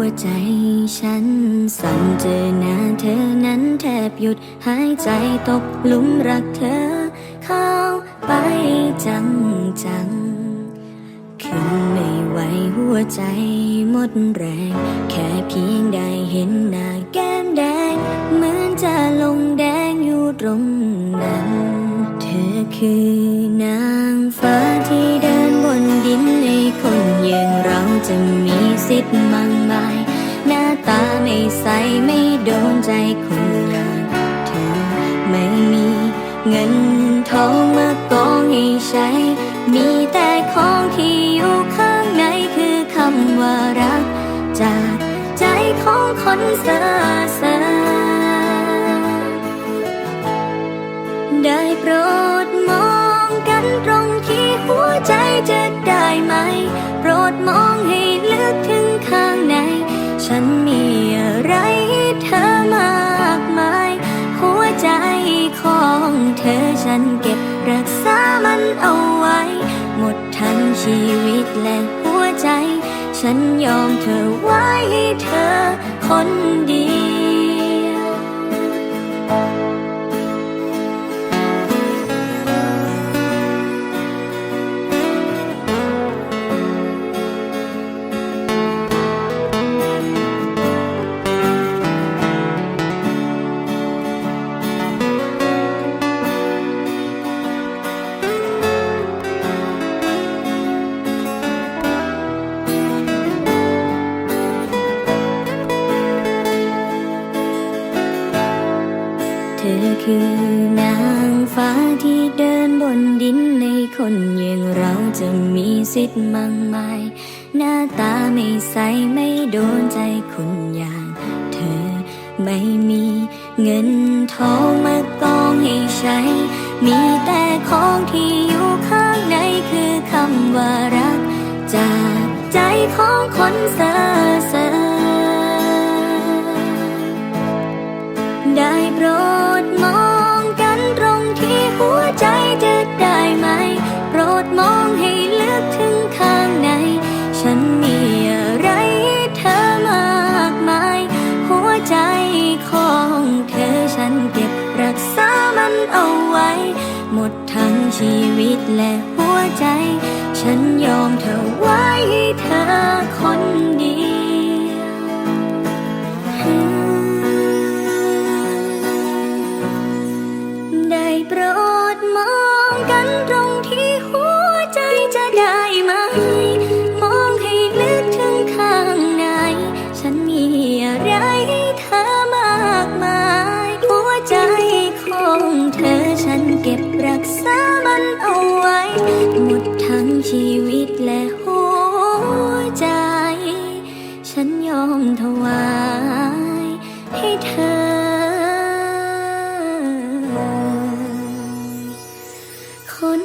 วใจฉันสั่นเจอหน้าเธอนั้นแทบหยุดหายใจตกหลุมรักเธอ เข้าไปจังจังๆขึ้นไม่ไหวหัวใจหมดแรง แค่เพียงได้เห็นหน้าแก้มแดง เหมือนจะลงแดงอยู่ตรงนั้น เธอคือนางฟ้า โดนใจคนอย่างเธอ ไม่มีเงินทองมากองให้ใช้ มีแต่ของที่อยู่ข้างในคือคำว่ารัก จากใจของคนเซ่อเซ่อได้โปรดมองกันตรงที่หัวใจจะได้ไหม โปรดมองให้ลึกถึงข้างใน ฉันมีอะไร เอาไว้ หมดทั้งชีวิตและหัวใจ ฉันยอมเธอไว้ให้เธอคนเดียว ธอคือนางฟ้าที่เดินบนดินในคนอย่างเราจะมีสิทธิ์มากมาย หน้าตาไม่ใสไม่โดนใจคนอย่างเธอ ไม่มีเงินทองมากองให้ใช้ มีแต่ของที่อยู่ข้างในคือคำว่ารัก จากใจของคนเซ่ ชีวิตและหัวใจ ฉันยอมเธอไว้เธอคนเดี หมดทั้งชีวิตและหัวใจ ฉันยอมถวายให้เธอ คน